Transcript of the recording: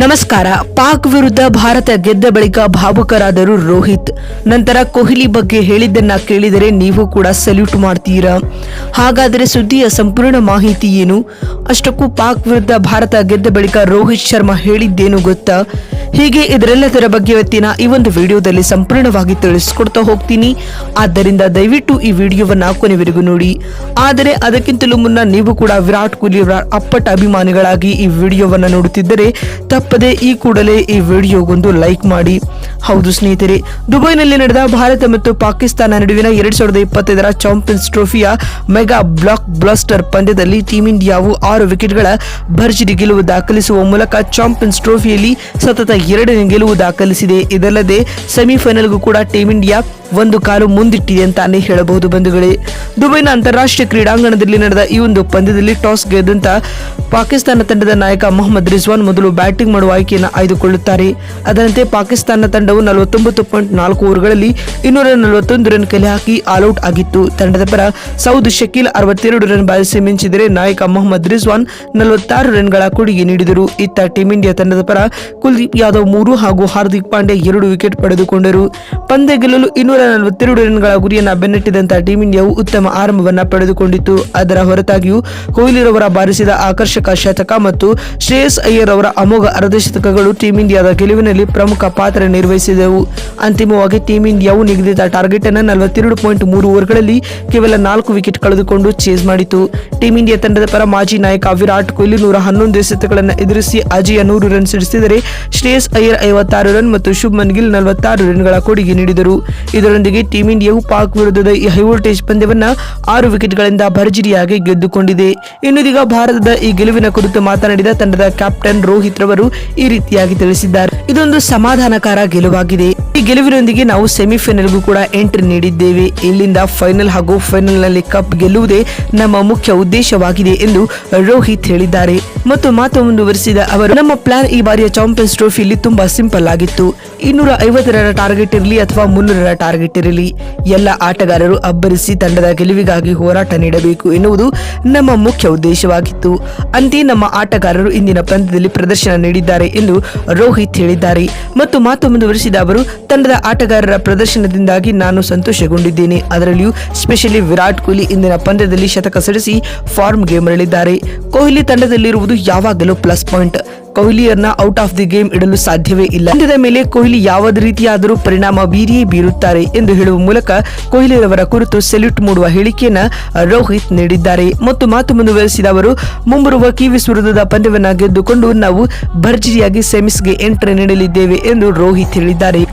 ನಮಸ್ಕಾರ. ಪಾಕ್ ವಿರುದ್ಧ ಭಾರತ ಗೆದ್ದ ಬಳಿಕ ಭಾವುಕರಾದರು ರೋಹಿತ್. ನಂತರ ಕೊಹ್ಲಿ ಬಗ್ಗೆ ಹೇಳಿದ್ದನ್ನ ಕೇಳಿದರೆ ನೀವು ಕೂಡ ಸಲ್ಯೂಟ್ ಮಾಡ್ತೀರಾ? ಹಾಗಾದರೆ ಸುದ್ದಿಯ ಸಂಪೂರ್ಣ ಮಾಹಿತಿ ಏನು? ಅಷ್ಟಕ್ಕೂ ಪಾಕ್ ವಿರುದ್ಧ ಭಾರತ ಗೆದ್ದ ಬಳಿಕ ರೋಹಿತ್ ಶರ್ಮಾ ಹೇಳಿದ್ದೇನು ಗೊತ್ತಾ? ಹೀಗೆ ಇದರೆಲ್ಲದರ ಬಗ್ಗೆ ಇವತ್ತಿನ ಈ ಒಂದು ವಿಡಿಯೋದಲ್ಲಿ ಸಂಪೂರ್ಣವಾಗಿ ತಿಳಿಸ್ಕೊಡ್ತಾ ಹೋಗ್ತೀನಿ. ಆದ್ದರಿಂದ ದಯವಿಟ್ಟು ಈ ವಿಡಿಯೋವನ್ನ ಕೊನೆವರೆಗೂ ನೋಡಿ. ಆದರೆ ಅದಕ್ಕಿಂತಲೂ ಮುನ್ನ ನೀವು ಕೂಡ ವಿರಾಟ್ ಕೊಹ್ಲಿ ಅವರ ಅಪ್ಪಟ ಅಭಿಮಾನಿಗಳಾಗಿ ಈ ವಿಡಿಯೋವನ್ನ ನೋಡುತ್ತಿದ್ದರೆ ತಪ್ಪದೆ ಈ ಕೂಡಲೇ ಈ ವಿಡಿಯೋಗೊಂದು ಲೈಕ್ ಮಾಡಿ. ಹೌದು ಸ್ನೇಹಿತರೆ, ದುಬೈನಲ್ಲಿ ನಡೆದ ಭಾರತ ಮತ್ತು ಪಾಕಿಸ್ತಾನ ನಡುವಿನ ಎರಡ್ ಸಾವಿರದ ಇಪ್ಪತ್ತೈದರ ಚಾಂಪಿಯನ್ಸ್ ಟ್ರೋಫಿಯ ಮೆಗಾ ಬ್ಲಾಕ್ ಬ್ಲಾಸ್ಟರ್ ಪಂದ್ಯದಲ್ಲಿ ಟೀಂ ಇಂಡಿಯಾವು ಆರು ವಿಕೆಟ್ಗಳ ಭರ್ಜರಿ ಗೆಲುವು ದಾಖಲಿಸುವ ಮೂಲಕ ಚಾಂಪಿಯನ್ಸ್ ಟ್ರೋಫಿಯಲ್ಲಿ ಸತತ ಎರಡನೇ ಗೆಲುವು ದಾಖಲಿಸಿದೆ. ಇದಲ್ಲದೆ ಸೆಮಿಫೈನಲ್ಗೂ ಕೂಡ ಟೀಂ ಇಂಡಿಯಾ ಒಂದು ಕಾಲು ಮುಂದಿಟ್ಟಿದೆ ಅಂತಾನೆ ಹೇಳಬಹುದು ಬಂಧುಗಳೇ. ದುಬೈನ ಅಂತಾರಾಷ್ಟ್ರೀಯ ಕ್ರೀಡಾಂಗಣದಲ್ಲಿ ನಡೆದ ಈ ಒಂದು ಪಂದ್ಯದಲ್ಲಿ ಟಾಸ್ ಗೆದ್ದಂತ ಪಾಕಿಸ್ತಾನ ತಂಡದ ನಾಯಕ ಮೊಹಮ್ಮದ್ ರಿಜ್ವಾನ್ ಮೊದಲು ಬ್ಯಾಟಿಂಗ್ ಮಾಡುವ ಆಯ್ಕೆಯನ್ನು ಆಯ್ದುಕೊಳ್ಳುತ್ತಾರೆ. ಅದರಂತೆ ಪಾಕಿಸ್ತಾನ ತಂಡವು ನಲವತ್ತೊಂಬತ್ತು ಪಾಯಿಂಟ್ ನಾಲ್ಕು ಓವರ್ಗಳಲ್ಲಿ ಇನ್ನೂರ ನಲವತ್ತೊಂದು ರನ್ ಕಲೆ ಹಾಕಿ ಆಲ್ಔಟ್ ಆಗಿತ್ತು. ತಂಡದ ಪರ ಸೌದ್ ಶಕೀಲ್ ಅರವತ್ತೆರಡು ರನ್ ಬಾರಿಸಿ ಮಿಂಚಿದರೆ ನಾಯಕ ಮೊಹಮ್ಮದ್ ರಿಜ್ವಾನ್ ನಲವತ್ತಾರು ರನ್ಗಳ ಕೊಡುಗೆ ನೀಡಿದರು. ಇತ್ತ ಟೀಂ ಇಂಡಿಯಾ ತಂಡದ ಪರ ಕುಲ್ದೀಪ್ ಯಾದವ್ ಮೂರು ಹಾಗೂ ಹಾರ್ದಿಕ್ ಪಾಂಡ್ಯ ಎರಡು ವಿಕೆಟ್ ಪಡೆದುಕೊಂಡರು. ಪಂದ್ಯ ಗೆಲ್ಲಲು ಇನ್ನೂರ ನಲವತ್ತೆರಡು ರನ್ಗಳ ಗುರಿಯನ್ನ ಬೆನ್ನಟ್ಟಿದಂತಹ ಟೀಂ ಇಂಡಿಯಾವು ಉತ್ತಮ ಆರಂಭವನ್ನ ಪಡೆದುಕೊಂಡಿತ್ತು. ಅದರ ಹೊರತಾಗಿಯೂ ಕೊಹ್ಲಿರವರ ಬಾರಿಸಿದ ಆಕರ್ಷಕ ಶತಕ ಮತ್ತು ಶ್ರೇಯಸ್ ಅಯ್ಯರ್ ಅವರ ಅಮೋಘ ಅರ್ಧಶತಕಗಳು ಟೀಂ ಇಂಡಿಯಾದ ಗೆಲುವಿನಲ್ಲಿ ಪ್ರಮುಖ ಪಾತ್ರ ನಿರ್ವಹಿಸಿದವು. ಅಂತಿಮವಾಗಿ ಟೀಂ ಇಂಡಿಯಾವು ನಿಗದಿತ ಟಾರ್ಗೆಟ್ ಅನ್ನು ನಲವತ್ತೆರಡು ಪಾಯಿಂಟ್ ಮೂರು ಓವರ್ಗಳಲ್ಲಿ ಕೇವಲ ನಾಲ್ಕು ವಿಕೆಟ್ ಕಳೆದುಕೊಂಡು ಚೇಸ್ ಮಾಡಿತು. ಟೀಂ ಇಂಡಿಯಾ ತಂಡದ ಪರ ಮಾಜಿ ನಾಯಕ ವಿರಾಟ್ ಕೊಹ್ಲಿ ನೂರ ಹನ್ನೊಂದು ಎಸೆತಗಳನ್ನು ಎದುರಿಸಿ ಅಜಯ ನೂರು ರನ್ ಸಿಡಿಸಿದರೆ ಶ್ರೇಯಸ್ ಅಯ್ಯರ್ ಐವತ್ತಾರು ರನ್ ಮತ್ತು ಶುಭ್ಮನ್ ಗಿಲ್ ನಲವತ್ತಾರು ರನ್ಗಳ ಕೊಡುಗೆ ನೀಡಿದರು. ಇದರೊಂದಿಗೆ ಟೀಂ ಇಂಡಿಯಾವು ಪಾಕ್ ವಿರುದ್ಧದ ಈ ಹೈವೋಲ್ಟೇಜ್ ಪಂದ್ಯವನ್ನು ಆರು ವಿಕೆಟ್ಗಳಿಂದ ಭರ್ಜರಿಯಾಗಿ ಗೆದ್ದುಕೊಂಡಿದೆ. ಇನ್ನುದೀಗ ಭಾರತದ ಈ ಗೆಲುವಿನ ಕುರಿತು ಮಾತನಾಡಿದ ತಂಡದ ಕ್ಯಾಪ್ಟನ್ ರೋಹಿತ್ ರವರು ಈ ರೀತಿಯಾಗಿ ತಿಳಿಸಿದ್ದಾರೆ. ಇದೊಂದು ಸಮಾಧಾನಕಾರ ಗೆಲುವಾಗಿದೆ. ಗೆಲುವಿನೊಂದಿಗೆ ನಾವು ಸೆಮಿಫೈನಲ್ಗೂ ಕೂಡ ಎಂಟ್ರಿ ನೀಡಿದ್ದೇವೆ. ಇಲ್ಲಿಂದ ಫೈನಲ್ ಹಾಗೂ ಫೈನಲ್ನಲ್ಲಿ ಕಪ್ ಗೆಲ್ಲುವುದೇ ನಮ್ಮ ಮುಖ್ಯ ಉದ್ದೇಶವಾಗಿದೆ ಎಂದು ರೋಹಿತ್ ಹೇಳಿದ್ದಾರೆ. ಮತ್ತು ಮಾತು ಮುಂದುವರಿಸಿದ ಅವರು, ನಮ್ಮ ಪ್ಲಾನ್ ಈ ಬಾರಿಯ ಚಾಂಪಿಯನ್ಸ್ ಟ್ರೋಫಿಯಲ್ಲಿ ತುಂಬಾ ಸಿಂಪಲ್ ಆಗಿತ್ತು. ಇನ್ನೂರ ಐವತ್ತರ ಟಾರ್ಗೆಟ್ ಇರಲಿ ಅಥವಾ ಮುನ್ನೂರರ ಟಾರ್ಗೆಟ್ ಇರಲಿ, ಎಲ್ಲ ಆಟಗಾರರು ಅಬ್ಬರಿಸಿ ತಂಡದ ಗೆಲುವಿಗಾಗಿ ಹೋರಾಟ ನೀಡಬೇಕು ಎನ್ನುವುದು ನಮ್ಮ ಮುಖ್ಯ ಉದ್ದೇಶವಾಗಿತ್ತು. ಅಂತೆಯೇ ನಮ್ಮ ಆಟಗಾರರು ಇಂದಿನ ಪಂದ್ಯದಲ್ಲಿ ಪ್ರದರ್ಶನ ನೀಡಿದ್ದಾರೆ ಎಂದು ರೋಹಿತ್ ಹೇಳಿದ್ದಾರೆ. ಮತ್ತು ಮಾತು ಮುಂದುವರಿಸಿದ ಅವರು ತಂಡದ ಆಟಗಾರರ ಪ್ರದರ್ಶನದಿಂದಾಗಿ ನಾನು ಸಂತೋಷಗೊಂಡಿದ್ದೇನೆ. ಅದರಲ್ಲಿಯೂ ಸ್ಪೆಷಲಿ ವಿರಾಟ್ ಕೊಹ್ಲಿ ಇಂದಿನ ಪಂದ್ಯದಲ್ಲಿ ಶತಕ ಸಿಡಿಸಿ ಫಾರ್ಮ್ಗೆ ಮರಳಿದ್ದಾರೆ. ಕೊಹ್ಲಿ ತಂಡದಲ್ಲಿರುವುದು ಯಾವಾಗಲೂ ಪ್ಲಸ್ ಪಾಯಿಂಟ್. ಕೊಹ್ಲಿಯನ್ನ ಔಟ್ ಆಫ್ ದಿ ಗೇಮ್ ಇಡಲು ಸಾಧ್ಯವೇ ಇಲ್ಲ. ಪಂದ್ಯದ ಮೇಲೆ ಕೊಹ್ಲಿ ಯಾವ ರೀತಿಯಾದರೂ ಪರಿಣಾಮ ಬೀರಿಯೇ ಬೀರುತ್ತಾರೆ ಎಂದು ಹೇಳುವ ಮೂಲಕ ಕೊಹ್ಲಿರವರ ಕುರಿತು ಸೆಲ್ಯೂಟ್ ಮೂಡುವ ಹೇಳಿಕೆಯನ್ನ ರೋಹಿತ್ ನೀಡಿದ್ದಾರೆ. ಮತ್ತು ಮಾತು ಮುಂದುವರೆಸಿದ ಅವರು, ಮುಂಬರುವ ಕಿವಿಸ್ ವಿರುದ್ಧದ ಪಂದ್ಯವನ್ನ ಗೆದ್ದುಕೊಂಡು ನಾವು ಭರ್ಜರಿಯಾಗಿ ಸೆಮಿಸ್ಗೆ ಎಂಟ್ರಿ ನೀಡಲಿದ್ದೇವೆ ಎಂದು ರೋಹಿತ್ ಹೇಳಿದ್ದಾರೆ.